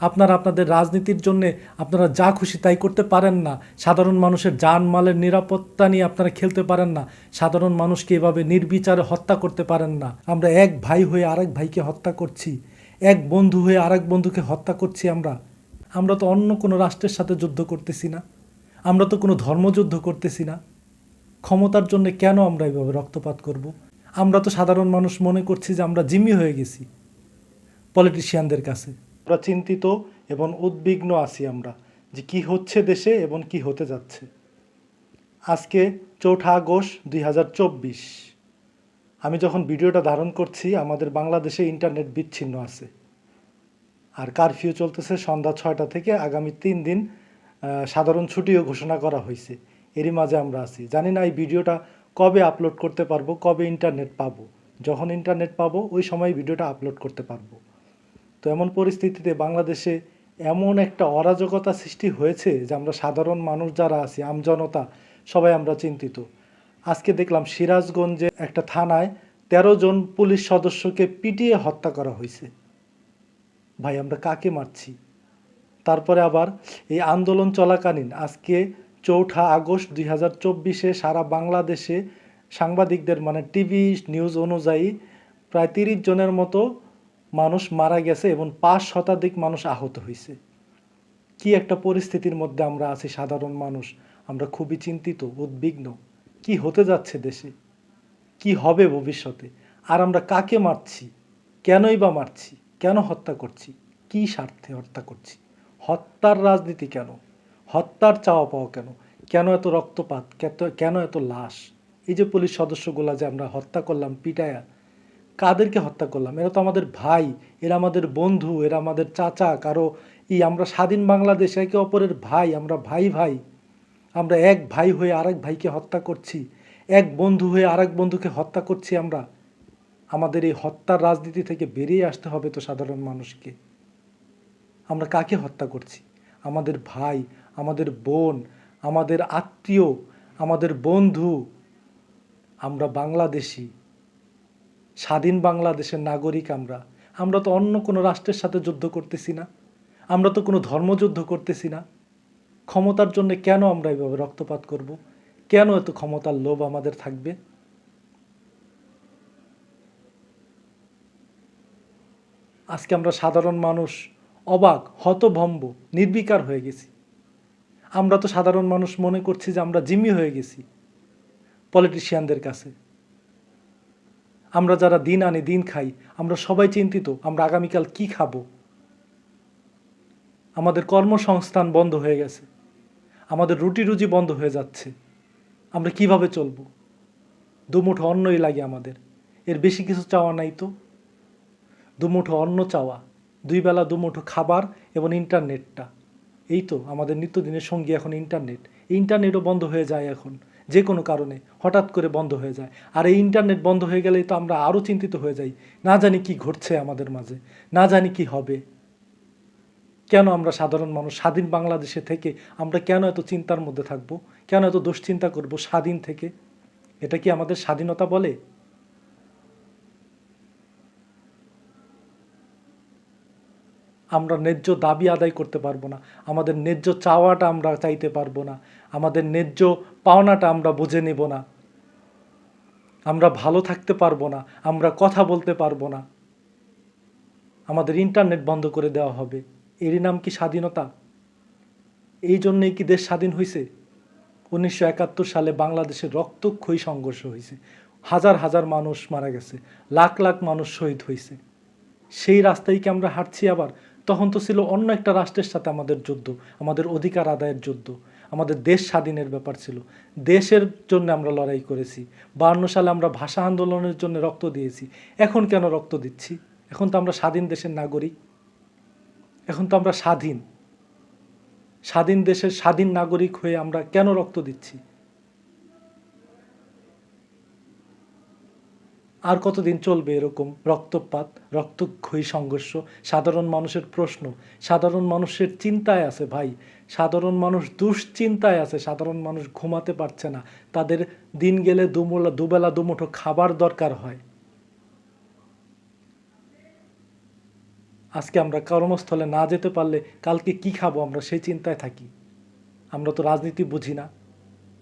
আপনারা আপনাদের রাজনীতির জন্য আপনারা যা খুশি তাই করতে পারেন না। সাধারণ মানুষের জানমালের নিরাপত্তা নিয়ে আপনারা খেলতে পারেন না। সাধারণ মানুষকে এভাবে নির্বিচারে হত্যা করতে পারেন না। আমরা এক ভাই হয়ে আরেক ভাইকে হত্যা করছি। এক বন্ধু হয়ে আরেক বন্ধুকে হত্যা করছি আমরা। আমরা তো অন্য কোনো রাষ্ট্রের সাথে যুদ্ধ করতেছি না। আমরা তো কোনো ধর্মযুদ্ধ করতেছি না। ক্ষমতার জন্য কেন আমরা এভাবে রক্তপাত করব? আমরা তো সাধারণ মানুষ মনে করছি যে আমরা জিম্মি হয়ে গেছি। পলিটিশিয়ানদের কাছে। আমরা চিন্তিত এবং উদ্বিগ্ন আছি আমরা যে কি হচ্ছে দেশে এবং কি হতে যাচ্ছে। আজকে চৌঠা আগস্ট দুই হাজার চব্বিশ। আমি যখন ভিডিওটা ধারণ করছি, আমাদের বাংলাদেশে ইন্টারনেট বিচ্ছিন্ন আছে। আর কারফিউ চলতেছে সন্ধ্যা ছয়টা থেকে আগামী তিন দিন সাধারণ ছুটিও ঘোষণা করা হয়েছে। এরই মাঝে আমরা আছি। জানি না এই ভিডিওটা কবে আপলোড করতে পারব, কবে ইন্টারনেট পাবো। যখন ইন্টারনেট পাবো, ওই সময় ভিডিওটা আপলোড করতে পারব। তো এমন পরিস্থিতিতে বাংলাদেশে এমন একটা অরাজকতা সৃষ্টি হয়েছে যে আমরা সাধারণ মানুষ যারা আছি আমজনতা সবাই আমরা চিন্তিত। আজকে দেখলাম সিরাজগঞ্জে একটা থানায় তেরো জন পুলিশ সদস্যকে পিটিয়ে হত্যা করা হয়েছে। ভাই, আমরা কাকে মারছি? তারপরে আবার এই আন্দোলন চলাকালীন আজকে চৌঠা আগস্ট দুই হাজার চব্বিশে সারা বাংলাদেশে সাংবাদিকদের মানে টিভি নিউজ অনুযায়ী প্রায় তিরিশ জনের মতো মানুষ মারা গেছে এবং পাঁচ শতাধিক মানুষ আহত হয়েছে। কি একটা পরিস্থিতির মধ্যে আমরা আছি সাধারণ মানুষ। আমরা খুবই চিন্তিত, উদ্বিগ্ন। কি হতে যাচ্ছে দেশে? কি হবে ভবিষ্যতে? আর আমরা কাকে মারছি? কেনই বা মারছি? কেন হত্যা করছি? কি স্বার্থে হত্যা করছি? হত্যার রাজনীতি কেন? হত্যার চাওয়া পাওয়া কেন? কেন এত রক্তপাত? কেন এত লাশ? এই যে পুলিশ সদস্যগুলা যে আমরা হত্যা করলাম, পিটায়া কাদেরকে হত্যা করলাম? এরা তো আমাদের ভাই, এরা আমাদের বন্ধু, এরা আমাদের চাচা, কারও এই আমরা স্বাধীন বাংলাদেশ, একে অপরের ভাই, আমরা ভাই ভাই। আমরা এক ভাই হয়ে আরেক ভাইকে হত্যা করছি। এক বন্ধু হয়ে আরেক বন্ধুকে হত্যা করছি আমরা। আমাদের এই হত্যার রাজনীতি থেকে বেরিয়ে আসতে হবে তো সাধারণ মানুষকে। আমরা কাকে হত্যা করছি? আমাদের ভাই, আমাদের বোন, আমাদের আত্মীয়, আমাদের বন্ধু। আমরা বাংলাদেশি। স্বাধীন বাংলাদেশের নাগরিক আমরা। আমরা তো অন্য কোনো রাষ্ট্রের সাথে যুদ্ধ করতেছি না। আমরা তো কোনো ধর্মযুদ্ধ করতেছি না। ক্ষমতার জন্য কেন আমরা এভাবে রক্তপাত করব? কেন এত ক্ষমতার লোভ আমাদের থাকবে? আজকে আমরা সাধারণ মানুষ অবাক, হতভম্ব, নির্বিকার হয়ে গেছি। আমরা তো সাধারণ মানুষ মনে করছি যে আমরা জিম্মি হয়ে গেছি। পলিটিশিয়ানদের কাছে। আমরা যারা দিন আনি দিন খাই, আমরা সবাই চিন্তিত আমরা আগামীকাল কি খাব। আমাদের কর্মসংস্থান বন্ধ হয়ে গেছে। আমাদের রুটি রুজি বন্ধ হয়ে যাচ্ছে। আমরা কীভাবে চলবো? দুমুঠো অন্নই লাগে আমাদের। এর বেশি কিছু চাওয়া নাই তো? দুমুঠো অন্ন চাওয়া, দুই বেলা দুমুঠো খাবার এবং ইন্টারনেটটা। এই তো আমাদের নিত্যদিনের সঙ্গী এখন ইন্টারনেট। ইন্টারনেটও বন্ধ হয়ে যায় এখন। যে কোনো কারণে হঠাৎ করে বন্ধ হয়ে যায়। আর এই ইন্টারনেট বন্ধ হয়ে গেলেই তো আমরা আরও চিন্তিত হয়ে যাই। না জানি কি ঘটছে আমাদের মাঝে, না জানি কি হবে। কেন আমরা সাধারণ মানুষ, স্বাধীন বাংলাদেশে থেকে আমরা কেন এত চিন্তার মধ্যে থাকব? কেন এত দুশ্চিন্তা করব স্বাধীন থেকে? এটা কি আমাদের স্বাধীনতা বলে? আমরা ন্যায্য দাবি আদায় করতে পারব না। আমাদের ন্যায্য চাওয়াটা আমরা চাইতে পারব না। আমাদের ন্যায্য পাওনাটা আমরা বুঝে নেব না। আমরা ভালো থাকতে পারব না। আমরা কথা বলতে পারব না। আমাদের ইন্টারনেট বন্ধ করে দেওয়া হবে। এরই নাম কি স্বাধীনতা? এই জন্যই কি দেশ স্বাধীন হয়েছে উনিশশো একাত্তর সালে বাংলাদেশের রক্তক্ষয়ী সংঘর্ষ হয়েছে হাজার হাজার মানুষ মারা গেছে। লাখ লাখ মানুষ শহীদ হয়েছে সেই রাস্তায় কি আমরা হাঁটছি আবার? তখন তো ছিল অন্য একটা রাষ্ট্রের সাথে আমাদের যুদ্ধ, আমাদের অধিকার আদায়ের যুদ্ধ, আমাদের দেশ স্বাধীনের ব্যাপার ছিল। দেশের জন্য আমরা লড়াই করেছি বান্ন সালে আমরা ভাষা আন্দোলনের জন্য রক্ত দিয়েছি, এখন কেন রক্ত দিচ্ছি? এখন তো আমরা স্বাধীন দেশের নাগরিক, এখন তো আমরা স্বাধীন স্বাধীন দেশের স্বাধীন নাগরিক হয়ে আমরা কেন রক্ত দিচ্ছি? আর কতদিন চলবে এরকম রক্তপাত, রক্তক্ষয়ী সংঘর্ষ? সাধারণ মানুষের প্রশ্ন। সাধারণ মানুষের চিন্তায় আছে ভাই। সাধারণ মানুষ দুশ্চিন্তায় আছে। সাধারণ মানুষ ঘুমাতে পারছে না। তাদের দিন গেলে দুবেলা দুবেলা, দুমুঠো খাবার দরকার হয়। আজকে আমরা কর্মস্থলে না যেতে পারলে কালকে কি খাব আমরা? সেই চিন্তায় থাকি। আমরা তো রাজনীতি বুঝি না।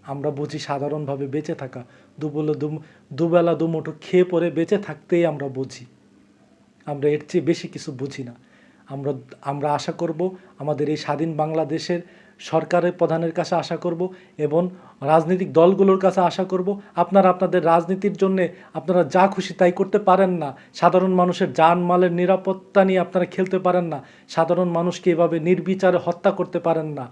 আমরা বুঝি সাধারণভাবে বেঁচে থাকা। দুবেলা দু দুবেলা দুমুঠো খেয়ে পরে বেঁচে থাকতেই আমরা বুঝি। আমরা এর চেয়ে বেশি কিছু বুঝি না। আমরা আমরা আশা করব আমাদের এই স্বাধীন বাংলাদেশের সরকারের প্রধানের কাছে আশা করব এবং রাজনৈতিক দলগুলোর কাছে আশা করব। আপনারা আপনাদের রাজনীতির জন্য আপনারা যা খুশি তাই করতে পারেন না। সাধারণ মানুষের জানমালের নিরাপত্তা নিয়ে আপনারা খেলতে পারেন না। সাধারণ মানুষকে এভাবে নির্বিচারে হত্যা করতে পারেন না।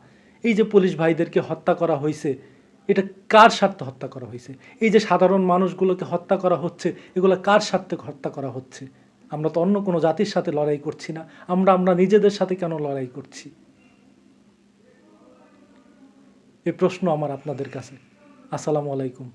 এই যে পুলিশ ভাইদেরকে হত্যা করা হয়েছে এটা কার স্বার্থে হত্যা করা হয়েছে? এই যে সাধারণ মানুষগুলোকে হত্যা করা হচ্ছে, এগুলো কার স্বার্থে হত্যা করা হচ্ছে? আমরা তো অন্য কোনো জাতির সাথে লড়াই করছি না। আমরা আমরা নিজেদের সাথে কেন লড়াই করছি? এ প্রশ্ন আমার আপনাদের কাছে। আসসালামু আলাইকুম।